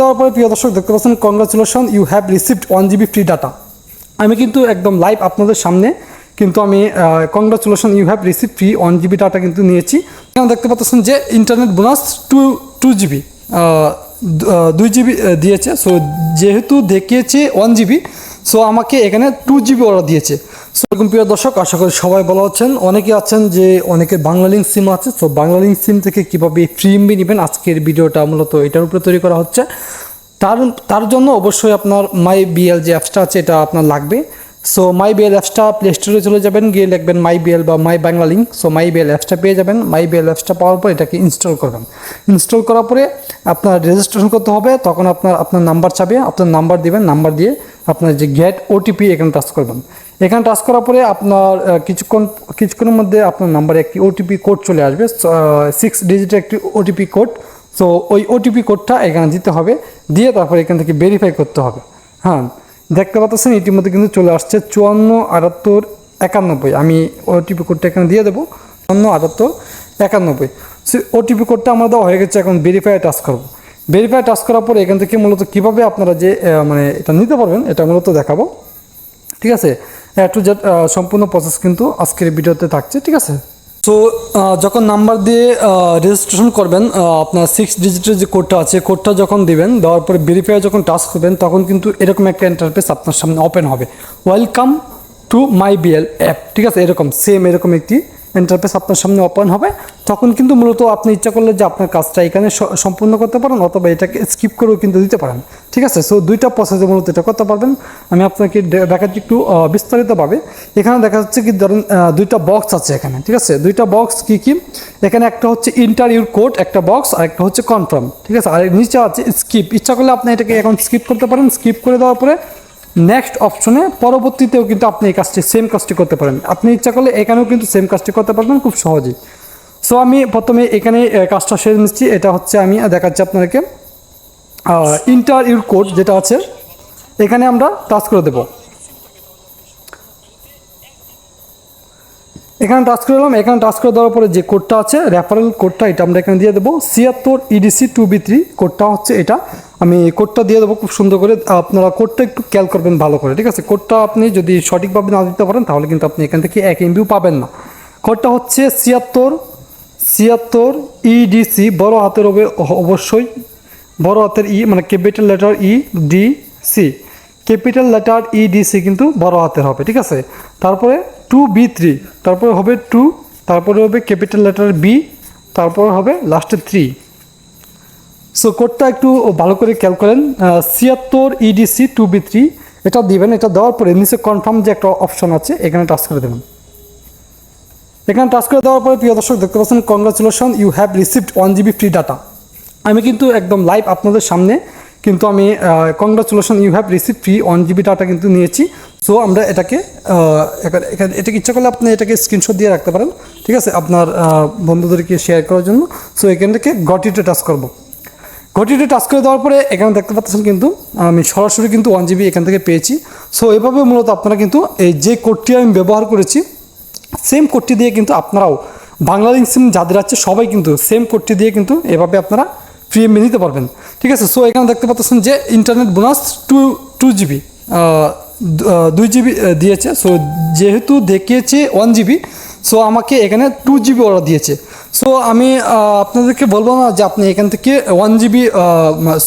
দেওয়ার পরে, প্রিয় দর্শক, দেখতে পাচ্ছেন congratulation you have received one GB free data আমি কিন্তু একদম লাইভ আপনাদের সামনে, কিন্তু আমি congratulation you have receive free one GB data কিন্তু নিয়েছি। এখানে দেখতে পাচ্ছেন যে internet bonus two two GB দুই জিবি দিয়েছে। সো যেহেতু দেখিয়েছে ওয়ান জিবি সো আমাকে এখানে টু জিবি ওরা দিয়েছে। সো এরকম প্রিয় দর্শক, আশা করি সবাই ভালো আছেন। অনেকে আছেন যে অনেকে বাংলা লিঙ্ক সিম আছে। সো বাংলা লিঙ্ক সিম থেকে কীভাবে ফ্রি এমবি নেবেন, আজকের ভিডিওটা মূলত এটার উপরে তৈরি করা হচ্ছে। তার তার জন্য অবশ্যই আপনার মাই বিএল যে অ্যাপসটা আছে, এটা আপনার লাগবে। সো মাই বিএল অ্যাপসটা প্লে স্টোরে চলে যাবেন, গিয়ে লিখবেন মাই বিএল বা my Bangla link so my BL অ্যাপসটা পেয়ে যাবেন। মাই বিএল অ্যাপসটা পাওয়ার পর এটাকে ইনস্টল করবেন। ইনস্টল করার পরে আপনার রেজিস্ট্রেশন করতে হবে। তখন আপনার আপনার নাম্বার চাবে আপনার নাম্বার দিবেন নাম্বার দিয়ে আপনার যে গেট ওটিপি এখানে টাচ করবেন। এখানে টাচ করার পরে আপনার কিছুক্ষণ, কিছুক্ষণের মধ্যে আপনার নাম্বারে একটি ওটিপি কোড চলে আসবে সিক্স ডিজিটের একটি ওটিপি কোড সো ওই ওটিপি কোডটা এখানে দিতে হবে, দিয়ে তারপর এখান থেকে ভেরিফাই করতে হবে। হ্যাঁ দেখতে পাচ্ছেন, ইতিমধ্যে কিন্তু চলে আসছে চুয়ান্ন আটাত্তর একানব্বই। আমি ওটিপি কোডটা এখানে দিয়ে দেবো, চুয়ান্ন আটাত্তর একানব্বই। সে ওটিপি কোডটা আমার দেওয়া হয়ে গেছে, এখন ভেরিফাই টাচ করব। ভেরিফাই টাচ করার পরে এখান থেকে মূলত কীভাবে আপনারা যে মানে এটা নিতে পারবেন, এটা মূলত দেখাবো। ঠিক আছে? টু জেড সম্পূর্ণ প্রসেস কিন্তু আজকের ভিডিওতে থাকছে, ঠিক আছে? সো যখন নাম্বার দিয়ে রেজিস্ট্রেশন করবেন আপনার সিক্স ডিজিটের যে কোডটা আছে কোডটা যখন দিবেন, দেওয়ার পরে ভেরিফাই যখন টাচ করবেন, তখন কিন্তু এরকম একটা ইন্টারফেস আপনার সামনে ওপেন হবে। Welcome to my BL app ঠিক আছে? এরকম সেম এরকম একটি ইন্টারফেস আপনার সামনে ওপেন হবে, তখন কিন্তু মূলত আপনি ইচ্ছা করলে যে আপনার কাজটা এখানে সম্পূর্ণ করতে পারেন অথবা এটাকে স্কিপ করেও কিন্তু দিতে পারেন। ঠিক আছে? সো দুইটা প্রসেসে মূলত এটা করতে পারবেন। আমি আপনাকে দেখাচ্ছি একটু বিস্তারিতভাবে। এখানে দেখা যাচ্ছে কি ধরেন দুইটা বক্স আছে এখানে। ঠিক আছে? দুইটা বক্স কি কি? এখানে একটা হচ্ছে ইন্টারভিউ কোড একটা বক্স আর একটা হচ্ছে কনফার্ম ঠিক আছে? আর নিচে আছে স্কিপ ইচ্ছা করলে আপনি এটাকে এখন স্কিপ করতে পারেন। স্কিপ করে দেওয়ার পরে নেক্সট অপশনে পরবর্তীতেও কিন্তু আপনি এই কাজটি সেম কাজটি করতে পারেন। আপনি ইচ্ছা করলে এখানেও কিন্তু সেম কাজটি করতে পারবেন খুব সহজেই। সো আমি প্রথমে এখানে কাজটা সেরে নিচ্ছি। এটা হচ্ছে আমি দেখাচ্ছি আপনাদেরকে। ইন্টার ইউর কোড যেটা আছে, এখানে আমরা টাচ করে দেব। এখানে টাচ করে দিলাম এখানে টাচ করে দেওয়ার পরে যে কোডটা আছে রেফারেল কোডটা এটা আমরা এখানে দিয়ে দেবো। ছিয়াত্তর ইডিসি টু বি থ্রি কোডটা হচ্ছে এটা। আমি কোডটা দিয়ে দেবো খুব সুন্দর করে। আপনারা কোডটা একটু খেয়াল করবেন ভালো করে, ঠিক আছে? কোডটা আপনি যদি সঠিকভাবে না দিতে পারেন, তাহলে কিন্তু আপনি এখান থেকে এক এমবিও পাবেন না। কোডটা হচ্ছে ছিয়াত্তর ছিয়াত্তর ইডিসি বড় হাতের অবশ্যই। বড় হাতের ই মানে capital letter E D C capital letter E D C কিন্তু বড় হাতের হবে, ঠিক আছে? তারপরে টু বি থ্রি তারপরে হবে টু তারপরে হবে ক্যাপিটাল লেটার বি তারপরে হবে লাস্টে থ্রি সো কোডটা একটু ভালো করে খেয়াল করেন ছিয়াত্তর ইডিসি টু বি থ্রি এটা দিবেন, এটা দেওয়ার পরে নিচে কনফার্ম যে একটা অপশন আছে, এখানে টাচ করে দেবেন। এখানে টাচ করে দেওয়ার পরে প্রিয় দর্শক, দেখতে পাচ্ছেন congratulation you have received one GB free data আমি কিন্তু একদম লাইভ আপনাদের সামনে, কিন্তু আমি congratulation you have receive free one GB data কিন্তু নিয়েছি। সো আমরা এটাকে এটাকে ইচ্ছা করলে আপনি এটাকে স্ক্রিনশট দিয়ে রাখতে পারেন, ঠিক আছে? আপনার বন্ধুদেরকে শেয়ার করার জন্য। সো এখান থেকে গটিতে টাচ করব। ঘটিটি টাচ করে দেওয়ার পরে এখানে দেখতে পাচ্ছেন কিন্তু, আমি সরাসরি কিন্তু ওয়ান জিবি এখান থেকে পেয়েছি। সো এভাবে মূলত আপনারা কিন্তু এই যে কোডটি আমি ব্যবহার করেছি সেম কোডটি দিয়ে কিন্তু আপনারাও বাংলা লিঙ্ক সিম যাদের আছে, সবাই কিন্তু সেম কোডটি দিয়ে কিন্তু এভাবে আপনারা ফ্রি এমবি নিতে পারবেন। ঠিক আছে? সো এখানে দেখতে পাচ্ছেন যে internet bonus two two GB দুই জিবি দিয়েছে। সো যেহেতু দেখিয়েছে ওয়ান জিবি সো আমাকে এখানে টু জিবি অর্ডার দিয়েছে। সো আমি আপনাদেরকে বলব না যে আপনি এখান থেকে ওয়ান জিবি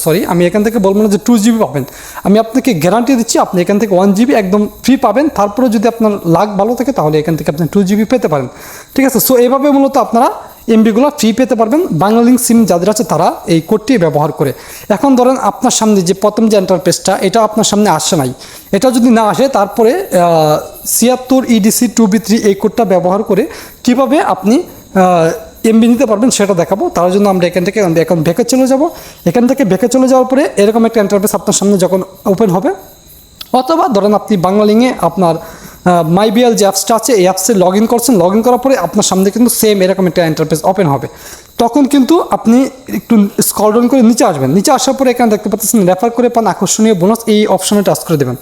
সরি আমি এখান থেকে বলব না যে টু জিবি পাবেন। আমি আপনাকে গ্যারান্টি দিচ্ছি, আপনি এখান থেকে ওয়ান জিবি একদম ফ্রি পাবেন। তারপরে যদি আপনার লাখ ভালো থাকে, তাহলে এখান থেকে আপনি টু জিবি পেতে পারেন। ঠিক আছে? সো এইভাবে মূলত আপনারা এমবিগুলো ফ্রি পেতে পারবেন। লিঙ্ক সিম যাদের আছে, তারা এই কোডটি ব্যবহার করে। এখন ধরেন আপনার সামনে যে প্রথম যে এন্টারপ্রেসটা এটা আপনার সামনে আসে নাই। এটা যদি না আসে, তারপরে ছিয়াত্তর ইডিসি টু বি থ্রি এই কোডটা ব্যবহার করে কীভাবে আপনি এমবি নিতে পারবেন, সেটা দেখাবো। তার জন্য আমরা এখান থেকে এখন ভেকে চলে যাব। এখান থেকে ভেকে চলে যাওয়ার পরে এরকম একটা এন্টারপ্রেস আপনার সামনে যখন ওপেন হবে, অথবা ধরেন আপনি বাংলালিংয়ে আপনার মাইবিএল যে অ্যাপসটা আছে, এই অ্যাপসে লগ ইন করছেন লগ ইন করার পরে আপনার সামনে কিন্তু সেম এরকম একটা ইন্টারফেস ওপেন হবে। তখন কিন্তু আপনি একটু স্কল ডাউন করে নিচে আসবেন। নিচে আসার পরে এখানে দেখতে পাচ্ছেন রেফার করে পান, আকর্ষণীয় বোনাস এই অপশনে টাচ করে দেবেন।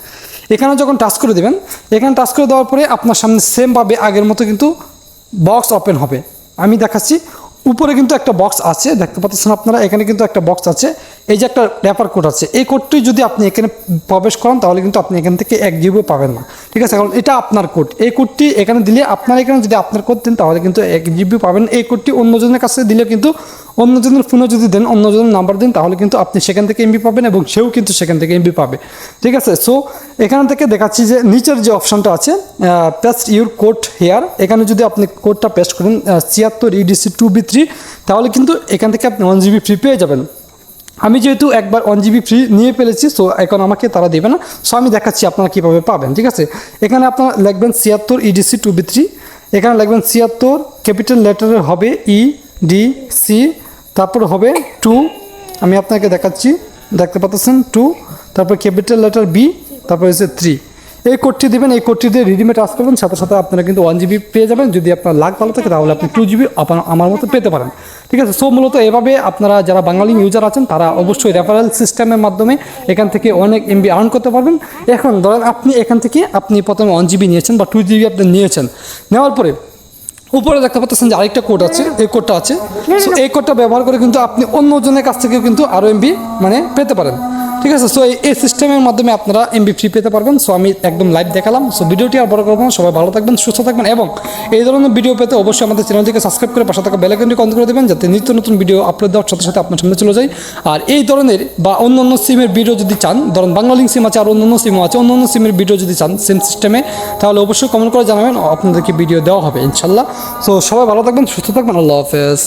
এখানে যখন টাচ করে দেবেন, এখানে টাচ করে দেওয়ার পরে আপনার সামনে সেমভাবে আগের মতো কিন্তু বক্স ওপেন হবে। আমি দেখাচ্ছি। উপরে কিন্তু একটা বক্স আছে, দেখতে পাচ্ছেন আপনারা? এখানে কিন্তু একটা বক্স আছে। এই যে একটা র্যাপার কোড আছে, এই কোডটি যদি আপনি এখানে প্রবেশ করেন, তাহলে কিন্তু আপনি এখান থেকে এক জিবিও পাবেন না। ঠিক আছে কারণ এটা আপনার কোড এই কোডটি এখানে দিলে আপনার এখানে যদি আপনার কোড দেন, তাহলে কিন্তু এক জিবিও পাবেন। এই কোডটি অন্যজনের কাছে দিলে কিন্তু অন্যজনের ফোনে যদি দেন, অন্যজনের নাম্বার দেন, তাহলে কিন্তু আপনি সেখান থেকে এমবি পাবেন এবং সেও কিন্তু সেখান থেকে এমবি পাবে। ঠিক আছে সো এখান থেকে দেখাচ্ছি যে নিচের যে অপশনটা আছে পেস্ট ইউর কোড হেয়ার এখানে যদি আপনি কোডটা পেস্ট করেন ছিয়াত্তর ইডিসি টু বি থ্রি তাহলে কিন্তু এখান থেকে আপনি ওয়ান জিবি ফ্রি পেয়ে যাবেন। আমি যেহেতু একবার ওয়ান জিবি ফ্রি নিয়ে ফেলেছি সো এখন আমাকে তারা দেবে না। সো আমি দেখাচ্ছি আপনারা কীভাবে পাবেন, ঠিক আছে? এখানে আপনারা লিখবেন ছিয়াত্তর ইডিসি টু বি থ্রি এখানে লিখবেন ছিয়াত্তর ক্যাপিটাল লেটারের হবে ই ডি সি তারপর হবে টু আমি আপনাকে দেখাচ্ছি, দেখতে পাচ্ছেন টু তারপর ক্যাপিটাল লেটার বি তারপর হচ্ছে থ্রি এই কোডটি দেবেন এই কোডটি দিয়ে রিডিমে টাচ করবেন সাথে সাথে আপনারা কিন্তু ওয়ান জিবি পেয়ে যাবেন। যদি আপনার লাখ ভালো থাকে তাহলে আপনি টু জিবি আমার মতো পেতে পারেন। ঠিক আছে? সো মূলত এভাবে আপনারা যারা বাঙালি ইউজার আছেন তারা অবশ্যই রেফারেল সিস্টেমের মাধ্যমে এখান থেকে অনেক এমবি আর্ন করতে পারবেন। এখন ধরেন আপনি এখান থেকে আপনি প্রথমে ওয়ান জিবি নিয়েছেন বা টু জিবি আপনি নিয়েছেন। নেওয়ার পরে উপরে দেখতে পাচ্ছেন যে আরেকটা কোড আছে এই কোডটা আছে। সো এই কোডটা ব্যবহার করে কিন্তু আপনি অন্যজনের কাছ থেকেও কিন্তু আরও এমবি মানে পেতে পারেন। ঠিক আছে সো এই সিস্টেমের মাধ্যমে আপনারা এমবি ফ্রি পেতে পারবেন। সো আমি একদম লাইভ দেখালাম। সো ভিডিওটি আর বড় করব না, সবাই ভালো থাকবেন, সুস্থ থাকবেন এবং এই ধরনের ভিডিও পেতে অবশ্যই আমাদের চ্যানেলটিকে সাবস্ক্রাইব করে পাশে থাকা বেলাইকনটি অন করে দেবেন, যাতে নিত্য নতুন ভিডিও আপলোড দেওয়ার সাথে সাথে আপনার সামনে চলে যায়। আর এই ধরনের বা অন্য অন্য সিমের ভিডিও যদি চান, ধরেন বাংলালিং সিম আছে, আর অন্য অন্য সিমও আছে অন্য অন্য সিমের ভিডিও যদি চান সেম সিস্টেমে তাহলে অবশ্যই কমেন্ট করে জানাবেন, আপনাদেরকে ভিডিও দেওয়া হবে ইনশাল্লাহ সো সবাই ভালো থাকবেন, সুস্থ থাকবেন, আল্লাহ হাফেজ।